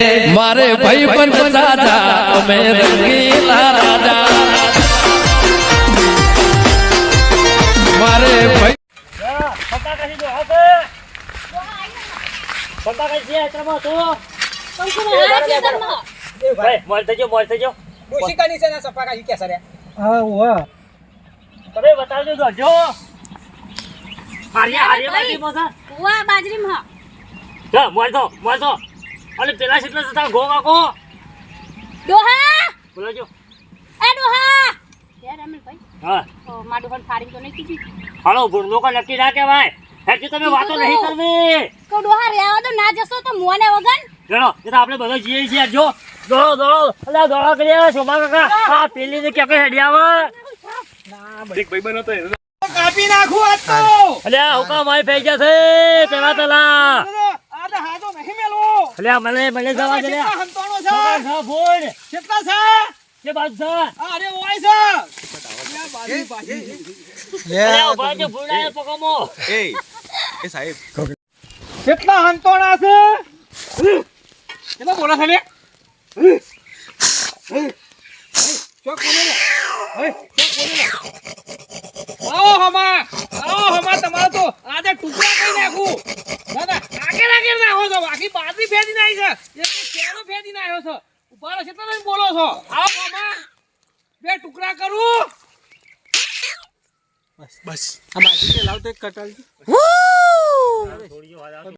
મારે ભાઈ પણ દાદા અમે રંગીલા રાજા મારે ભાઈ તમે બતાવજો અને પેલા કેટલા જતા ગો કાકો? ડોહા! બોલાજો એ ડોહા! યાર હા. ઓ પણ ફાડી તો નહીં કીધી. હાલો ભૂંડો કો નક્કી ના કહેવાય. હેઠી તમે વાતો નહીં કરવી. તો ડોહા રહેવા દો ના જશો તો મોને વગન ચલો એ તો આપણે બધા જઈએ છીએ જો દોડો દોડો. અલ્યા દોડો કર્યા શોભા કાકા. આ પેલી ને ક્યાં હેડી આવે? કાપી નાખું આજ તો. અલ્યા હુકા માય ફેઈ જશે પેલા પેલા. આ તો હાજો નહીં મેલો અલ્યા મને મને જવા દે કેટલા લ્યા. હંતાણો છે છે, ભૂંડ. કેટલા છે? કે બાજુ છે આ અરે ઓય છે. અલ્યા, બાજી, બાજી. અલ્યા ઊભા પકમો એ. એ સાહેબ. કેટલા હંતોણા છે? કેટલા બોલા છે લે ચોક બોલે લે ઓય, ચોક બોલે લે. આવો હમા આવો હમા તમારે તો આજે ટુકડા કરી નાખું દાદા આગળ આગળ નાખો છો બાકી બાજરી નાઈ છે. ચેડો ફેદી ઉપાડો છે. ઊભા રહો કેટલા તમે બોલો છો? આવો મામા. બે ટુકડા કરું. બસ બસ. આ બાજરી લાવ તો એક કટાલ